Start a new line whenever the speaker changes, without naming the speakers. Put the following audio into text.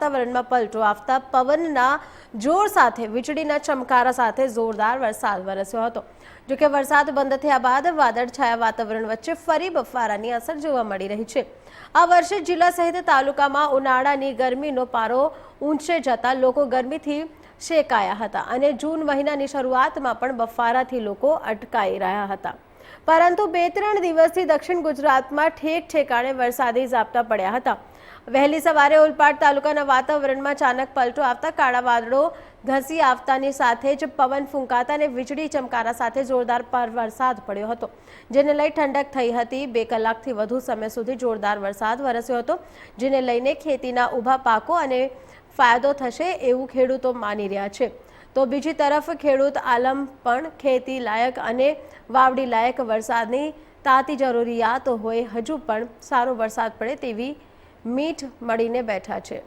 વાતાવરણમાં પલટો આવતા પવનના જોર સાથે, વીજળીના ચમકારા સાથે જોરદાર વરસાદ વરસ્યો હતો. જોકે વરસાદ બંધ થયા બાદ વાદળછાયા વાતાવરણ વચ્ચે ફરી બફારાની અસર જોવા મળી રહી છે. આ વર્ષે જિલ્લા સહિત તાલુકામાં ઉનાળાની ગરમીનો પારો ઊંચે જતા લોકો ગરમીથી શેકાયા હતા અને જૂન મહિનાની શરૂઆતમાં પણ બફારાથી લોકો અટકાઈ રહ્યા હતા. પરંતુ બે ત્રણ દિવસથી દક્ષિણ ગુજરાતમાં ઠેક ઠેકાણે વરસાદી ઝાપટા પડ્યા હતા. વહેલી સવારે ઓલપાડ તાલુકાના વાતાવરણમાં અચાનક પલટો આવતા કાળા વાદળો ઘસી આવતાની સાથે જ પવન ફૂંકાતા અને વીજળી ચમકારા સાથે જોરદાર વરસાદ પડ્યો હતો, જેને લઈ ઠંડક થઈ હતી. બે કલાકથી વધુ સમય સુધી જોરદાર વરસાદ વરસ્યો હતો, જેને લઈને ખેતીના ઊભા પાકો અને ફાયદો થશે એવું ખેડૂતો માની રહ્યા છે. તો બીજી તરફ ખેડૂત આલમ પણ ખેતી લાયક અને વાવડી લાયક વરસાદની તાતી જરૂરિયાત હોય, હજુ પણ સારો વરસાદ પડે તેવી મીઠ મળીને બેઠા છે.